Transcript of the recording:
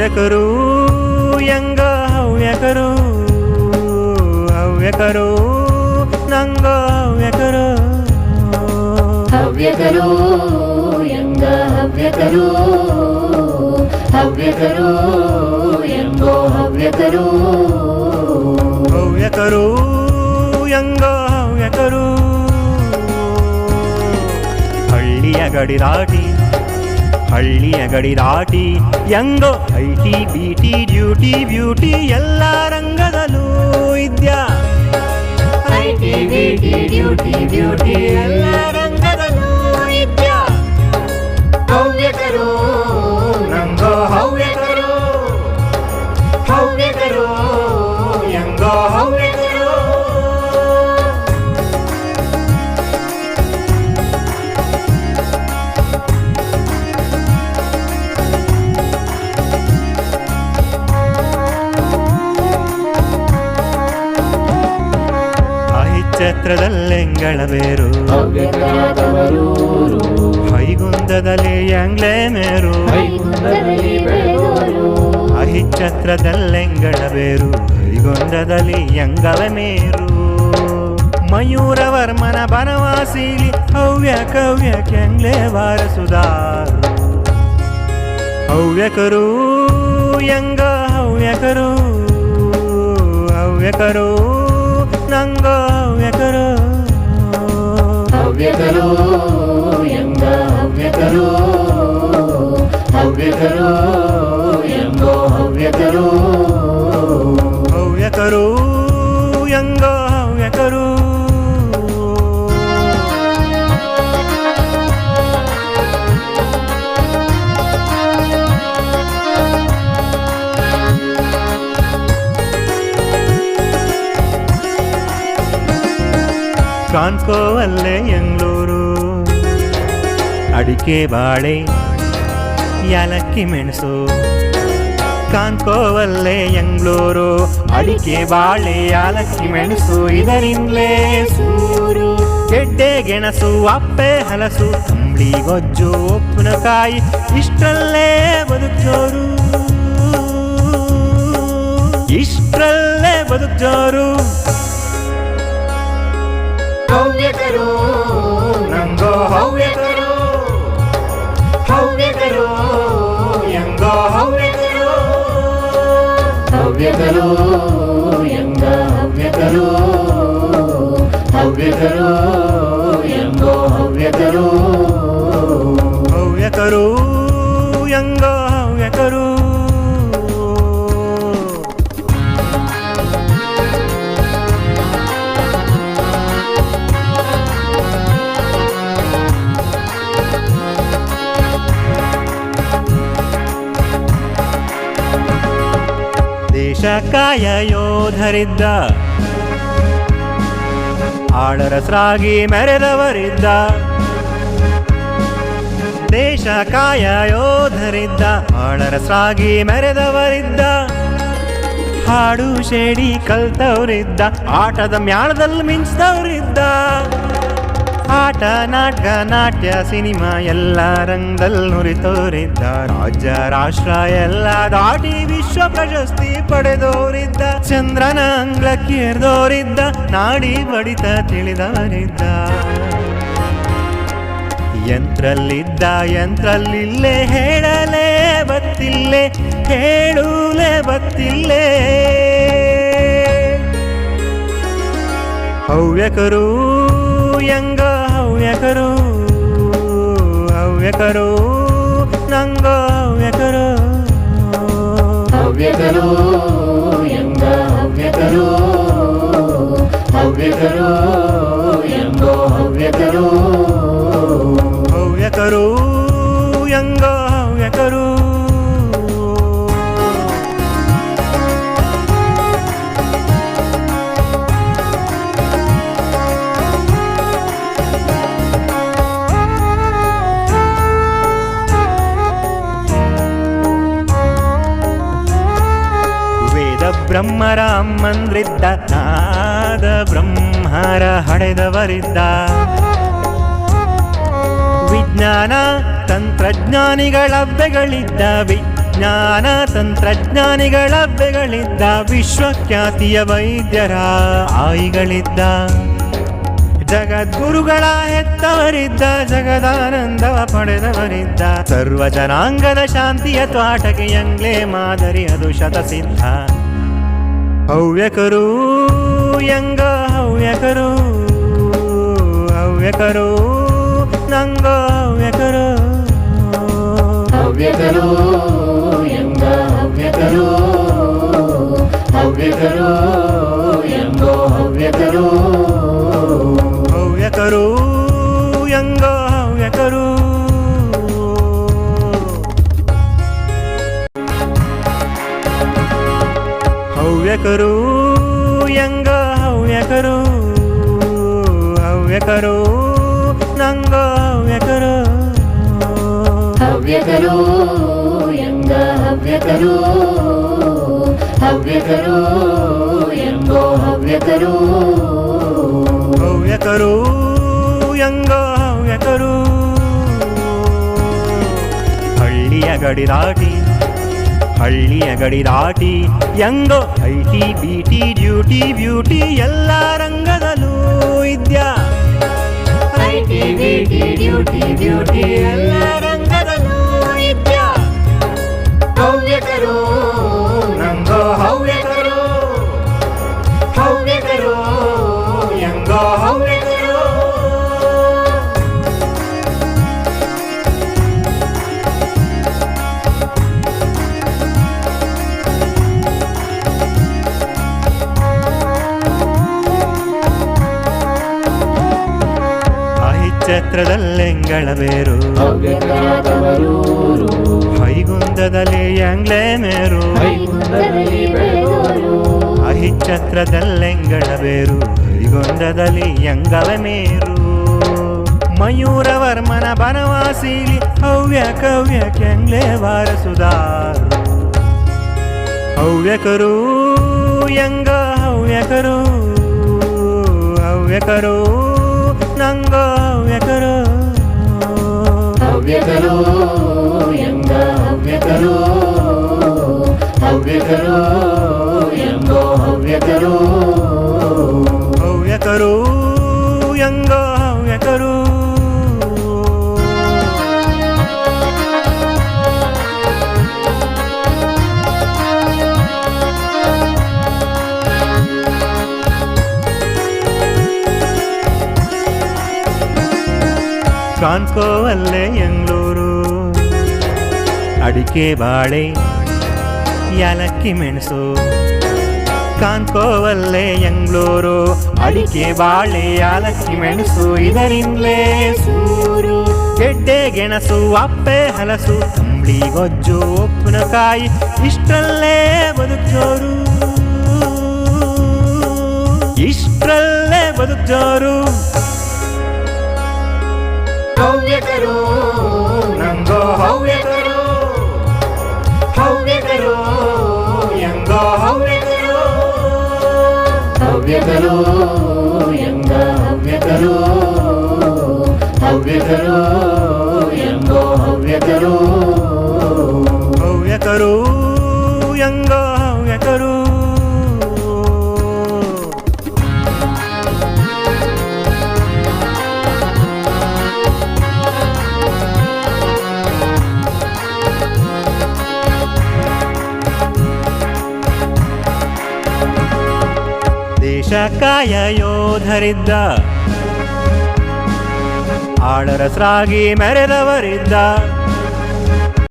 ಹವ್ಯಕರು ಯಂಗ ಹವ್ಯಕರು ಹವ್ಯಕರು ನಂಗ ಹವ್ಯಕರು. ಹವ್ಯಕರು ಎಂಗ ಹವ್ಯಕರು ಹವ್ಯಕರು ಎಂಗೋ ಹವ್ಯಕರು. ಹವ್ಯಕರು ಯಂಗ ಹವ್ಯಕರು. ಹಳ್ಳಿಯ ಗಡಿ ದಾಟಿ ಹಳ್ಳಿಯ ಗಡಿ ದಾಟಿ ಯಂಗೋ I T B T duty, beauty, ಎಲ್ಲ ರಂಗದಲ್ಲೂ ಇದ್ಯಾ? I T B T duty, beauty, ಎಲ್ಲ ರಂಗದಲ್ಲೂ ಇದ್ಯಾ? ಹವ್ಯಕರು ರಂಗೋ ಹವ್ಯಕರು ಛತ್ರದಲ್ಲೆಂಗಳ ಬೇರು ಹೈಗುಂದದಲ್ಲಿ ಎಂಗ್ಲೆ ಮೇರು ಅಹಿಚ್ಛತ್ರದಲ್ಲೆಂಗಳ ಬೇರು ಹೈಗುಂದದಲ್ಲಿ ಎಂಗಲ ಮೇರು ಮಯೂರವರ್ಮನ ಬನವಾಸಿಲಿ ಹವ್ಯ ಕವ್ಯ ಕೆಂಗ್ಲೆ ವಾರಸುದಾರು ಹವ್ಯಕರು ಯಂಗ ಹವ್ಯಕರು? ಹವ್ಯಕರು ನಂಗ ಹವ್ಯಕರು ಯಂಗ ಎಂಗ ಹವ್ಯಕರೋ ಹವ್ಯಕರು. ಕಾನ್ಕೋವಲ್ಲೇ ಎಂಗ್ಳೂರು. ಅಡಿಕೆ ಬಾಳೆ, ಯಾಲಕ್ಕಿ ಮೆಣಸು. ಕಾನ್ಕೋವಲ್ಲೇ ಎಂಗ್ಳೂರು. ಅಡಿಕೆ ಬಾಳೆ, ಯಾಲಕ್ಕಿ ಮೆಣಸು, ಇದರಿಂದಲೇ ಸೂರು. ಗೆಡ್ಡೆ, ಗೆಣಸು, ಅಪ್ಪೆ, ಹಲಸು ತಂಬಳಿ ಗೊಜ್ಜು, ಉಪ್ಪಿನಕಾಯಿ, ಇಷ್ಟರಲ್ಲೇ ಬದುಕೋರು ಇಷ್ಟರಲ್ಲೇ ಬದುಕ್ಜೋರು ಹವ್ಯಕರು ನಂಗೋ ಹವ್ಯಕರು. ಹವ್ಯಕರು ಎಂಗೋ ಹವ್ಯಕರು. ಹವ್ಯಕರು ಎಂಗ ಹವ್ಯಕರು. ಹವ್ಯಕರು ಎಂಗೋ ದೇಶಕಾಯ ಯೋಧರಿದ್ದ. ಆಳರಸರಾಗಿ ಮೆರೆದವರಿದ್ದ. ದೇಶ ಕಾಯ ಯೋಧರಿದ್ದ. ಆಳರಸರಾಗಿ ಮೆರೆದವರಿದ್ದ. ಹಾಡು ಶೇಡಿ ಕಲ್ತವರಿದ್ದ. ಆಟದ ಮ್ಯಾಳದಲ್ಲಿ ಮಿಂಚಿದವರಿದ್ದ. ಆಟ, ನಾಟಕ, ನಾಟ್ಯ, ಸಿನಿಮಾ ಎಲ್ಲ ರಂಗದಲ್ಲಿ ನುರಿತವರಿದ್ದ ರಾಜ್ಯ, ರಾಷ್ಟ್ರ ಎಲ್ಲ ದಾಟಿ ವಿಶ್ವ ಪ್ರಶಸ್ತಿ ಪಡೆದೋರಿದ್ದ. ಚಂದ್ರನ ಅಂಗ್ಲಕ್ಕೇರ್ದೋರಿದ್ದ ನಾಡಿ ಬಡಿತ ತಿಳಿದವರಿದ್ದ ಯಂತ್ರಲ್ಲಿದ್ದ, ಯಂತ್ರಲ್ಲಿಲ್ಲೇ ಹೇಳಲೇ ಬತ್ತಿಲ್ಲೇ, ಹೇಳೂಲೇ ಬತ್ತಿಲ್ಲೇ. ಹವ್ಯಕರು ಯಂಗ ಹವ್ಯಕರು ಹವ್ಯಕರು ನಂಗ ಹವ್ಯಕರು ಹವ್ಯಕರು ಎಂಗ ಹವ್ಯಕರು ವೇದ ರಾಮಂದ್ರಿದ್ದ ನಾದ ಬ್ರಹ್ಮರ ಹಡೆದವರಿದ್ದ. ವಿಜ್ಞಾನ ತಂತ್ರಜ್ಞಾನಿಗಳ ಬೆಗಳಿದ್ದ ವಿಜ್ಞಾನ ಜ್ಞಾನ ತಂತ್ರಜ್ಞಾನಿಗಳ ಬೆಗಳಿದ್ದ ವಿಶ್ವಖ್ಯಾತಿಯ ವೈದ್ಯರ ಆಯಿಗಳಿದ್ದ. ಜಗದ್ಗುರುಗಳ ಹೆತ್ತವರಿದ್ದ. ಜಗದಾನಂದವ ಪಡೆದವರಿದ್ದ. ಸರ್ವ ಜನಾಂಗದ ಶಾಂತಿಯ ತ್ವಾಟಕ್ಕೆ ಎಂಗ್ಲೇ ಮಾದರಿ ಅದು ಶತಸಿದ್ಧ. ಹವ್ಯಕರು ಯಂಗ ಹವ್ಯಕರು ಹವ್ಯಕರು ನಂಗ ಹವ್ಯಕರು ಹವ್ಯಕರು ಎಂಬ ಹವ್ಯಕರು ಹವ್ಯಕರು ಹವ್ಯಕರು ಯಂಗ ಹವ್ಯಕರು ಹವ್ಯಕರು ನಂಗ ಹವ್ಯಕರು ಹವ್ಯಕರು ಎಂಬ ಹವ್ಯಕರು ಹವ್ಯಕರು ಎಂಬೋ ಹವ್ಯಕರು ಹವ್ಯಕರು ಯಂಗ ಹವ್ಯಕರು ಹಳ್ಳಿಯ ಗಡಿ ದಾಟಿ ಹಳ್ಳಿಯ ಗಡಿ ದಾಟಿ ಎಂಗೋ I T B T duty, beauty, ಎಲ್ಲ ರಂಗದಲ್ಲೂ ಇದ್ಯಾ. ಎಲ್ಲ ರಂಗದಲ್ಲೂ ಇದ್ಯಾ. ಹವ್ಯಕರು ನಂಗೋ ಹವ್ಯಕರು. ಹವ್ಯಕರು ಯಂಗೋ ಹವ್ಯಕರು. ಛತ್ರದಲ್ಲೆಂಗಳ ಬೇರು ಹೈಗುಂದದಲ್ಲಿ ಎಂಗ್ಲೇ ಮೇರು ಅಹಿಚ್ಛತ್ರದಲ್ಲೆಂಗಳ ಬೇರು ಹೈಗುಂದದಲ್ಲಿ ಎಂಗಲ ಮೇರು ಮಯೂರವರ್ಮನ ಬನವಾಸೀಲಿ ಹವ್ಯ ಕವ್ಯ ಕೆಂಗ್ಲೆ ವಾರಸುದಾರು. ಹವ್ಯಕರು ಎಂಗ ಹವ್ಯಕರು. ಹವ್ಯಕರು ನಂಗ ಹವ್ಯಕರು ಹವ್ಯಕರು ಎಂಬ ಹವ್ಯಕರು ಹವ್ಯಕರು ಕಾನ್ಕೋವಲ್ಲೇ ಎಂಗ್ಳೂರು. ಅಡಿಕೆ ಬಾಳೆ, ಯಾಲಕ್ಕಿ ಮೆಣಸು. ಕಾಣ್ಕೋವಲ್ಲೇ ಎಂಗ್ಳೂರು. ಅಡಿಕೆ ಬಾಳೆ, ಯಾಲಕ್ಕಿ ಮೆಣಸು, ಇದರಿಂದಲೇ ಸೂರು. ಗೆಡ್ಡೆ, ಗೆಣಸು, ಅಪ್ಪೆ, ಹಲಸು ತಂಬಳಿ ಗೊಜ್ಜು, ಉಪ್ಪಿನಕಾಯಿ, ಇಷ್ಟರಲ್ಲೇ ಬದುಕೋರು ಇಷ್ಟರಲ್ಲೇ ಬದುಕ್ಜೋರು. ಹವ್ಯಕರು ನಂಗೋ ಹವ್ಯಕರು ಹವ್ಯಕರು ಎಂಗೋ ಹವ್ಯಕರು. ಹವ್ಯಕರು ಎಂಬ ಹವ್ಯಕರು ಹವ್ಯಕರು. ದೇಶ ಕಾಯ ಯೋಧರಿದ್ದ. ಆಳರಸರಾಗಿ ಮೆರೆದವರಿದ್ದ.